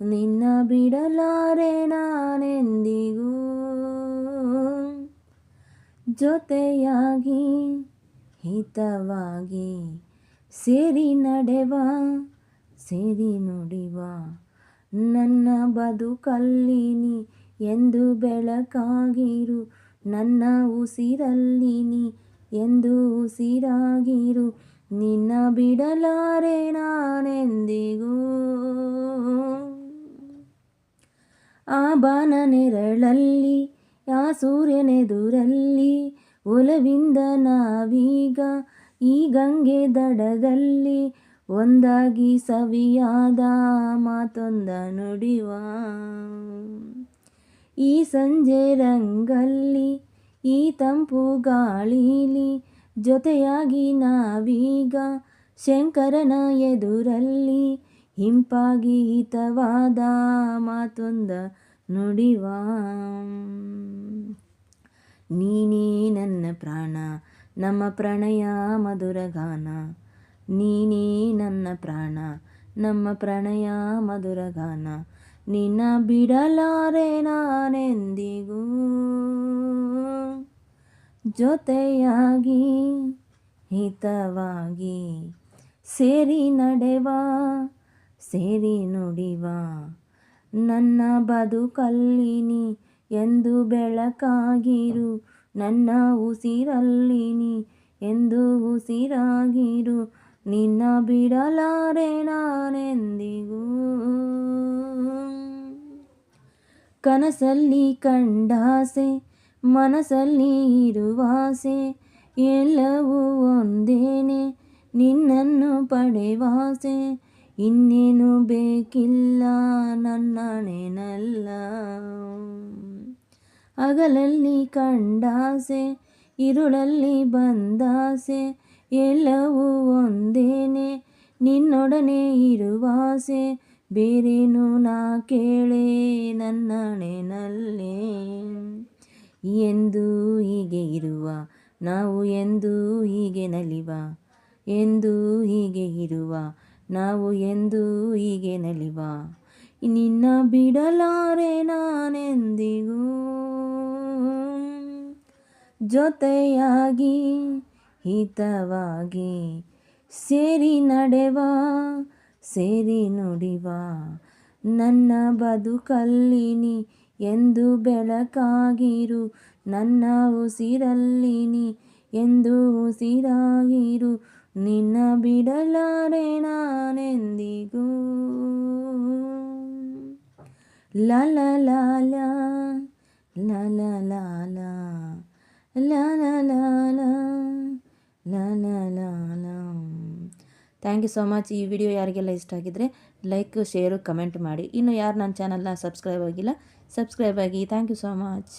ನಿನ್ನ ಬಿಡಲಾರೆ ನಾನೆಂದಿಗೂ. ಜೊತೆಯಾಗಿ ಹಿತವಾಗಿ ಸೇರಿ ನಡೆವ, ಸೇರಿ ನುಡಿವ ನನ್ನ ಬದುಕಲ್ಲಿನಿ ಎಂದು ಬೆಳಕಾಗಿರು, ನನ್ನ ಉಸಿರಲ್ಲಿನಿ ಎಂದು ಉಸಿರಾಗಿರು, ನಿನ್ನ ಬಿಡಲಾರೆ ನಾನೆಂದಿಗೂ. ಬಾನ ನೆರಳಲ್ಲಿ ಆ ಸೂರ್ಯನೆದುರಲ್ಲಿ, ಒಲವಿಂದ ನಾವೀಗ, ಈ ಗಂಗೆ ದಡದಲ್ಲಿ, ಒಂದಾಗಿ ಸವಿಯಾದ ಮಾತೊಂದ ನುಡಿವ. ಈ ಸಂಜೆ ರಂಗಲ್ಲಿ, ಈ ತಂಪು ಗಾಳಿಲಿ, ಜೊತೆಯಾಗಿ ನಾವೀಗ, ಶಂಕರನ ಎದುರಲ್ಲಿ, ಹಿಂಪಾಗಿ ಹಿತವಾದ ಮಾತೊಂದ ನುಡಿವ. ನೀನೇ ನನ್ನ ಪ್ರಾಣ, ನಮ್ಮ ಪ್ರಣಯ ಮಧುರ ಗಾನ. ನೀನೇ ನನ್ನ ಪ್ರಾಣ, ನಮ್ಮ ಪ್ರಣಯ ಮಧುರ ಗಾನ. ನಿನ್ನ ಬಿಡಲಾರೆ ನಾನೆಂದಿಗೂ? ಜೊತೆಯಾಗಿ, ಹಿತವಾಗಿ ಸೇರಿ ನಡೆವ, ಸೇರಿ ನುಡಿವ. ನನ್ನ ಬದುಕಲ್ಲಿನಿ ಎಂದು ಬೆಳಕಾಗಿರು. ನನ್ನ ಉಸಿರಲ್ಲಿನಿ ಎಂದು ಉಸಿರಾಗಿರು. ನಿನ್ನ ಬಿಡಲಾರೆ ನಾನೆಂದಿಗೂ. ಕನಸಲ್ಲಿ ಕಂಡಾಸೆ ಮನಸ್ಸಲ್ಲಿ ಇರುವಾಸೆ ಎಲ್ಲವೂ ಒಂದೇನೆ. ನಿನ್ನನ್ನು ಪಡೆವಾಸೆ ಇನ್ನೇನು ಬೇಕಿಲ್ಲ ನನ್ನಣೆನಲ್ಲ ಅಗಲಲ್ಲಿ ಕಂಡಾಸೆ ಇರುಳಲ್ಲಿ ಬಂದಾಸೆ, ಎಲ್ಲವೂ ಒಂದೇನೆ, ನಿನ್ನೊಡನೆ ಇರುವಾಸೆ, ಬೇರೇನು ನಾ ಕೇಳೆ ನನ್ನಣೆನಲ್ಲೇ ಎಂದು ಹೀಗೆ ಇರುವ, ನಾವು ಎಂದು ಹೀಗೆ ನಲಿವ, ಎಂದು ಹೀಗೆ ಇರುವ ನಾವು ಎಂದು ಹೀಗೆ ನಲಿವ? ನಿನ್ನ ಬಿಡಲಾರೆ ನಾನೆಂದಿಗೂ? ಜೊತೆಯಾಗಿ, ಹಿತವಾಗಿ ಸೇರಿ ನಡೆವ, ಸೇರಿ ನುಡಿವ. ನನ್ನ ಬದುಕಲ್ಲಿನಿ ಎಂದು ಬೆಳಕಾಗಿರು, ನನ್ನ ಉಸಿರಲ್ಲಿನಿ ಎಂದು ಉಸಿರಾಗಿರು. ನಿನ್ನ ಬಿಡಲಾರೆ ನಾನೆಂದಿಗೂ ಲಲ ಲಾಲ ಲಲ ಲಾಲ ಲಲ ಲಾಲ ಲ ಲಾಲ ಥ್ಯಾಂಕ್ ಯು ಸೋ ಮಚ್ ಈ ವಿಡಿಯೋ ಯಾರಿಗೆಲ್ಲ ಇಷ್ಟ ಆಗಿದ್ದರೆ ಲೈಕ್ ಶೇರು ಕಮೆಂಟ್ ಮಾಡಿ ಇನ್ನು ಯಾರು ನನ್ನ ಚಾನಲ್ನ ಸಬ್ಸ್ಕ್ರೈಬ್ ಆಗಿಲ್ಲ ಸಬ್ಸ್ಕ್ರೈಬ್ ಆಗಿ ಥ್ಯಾಂಕ್ ಯು ಸೋ ಮಚ್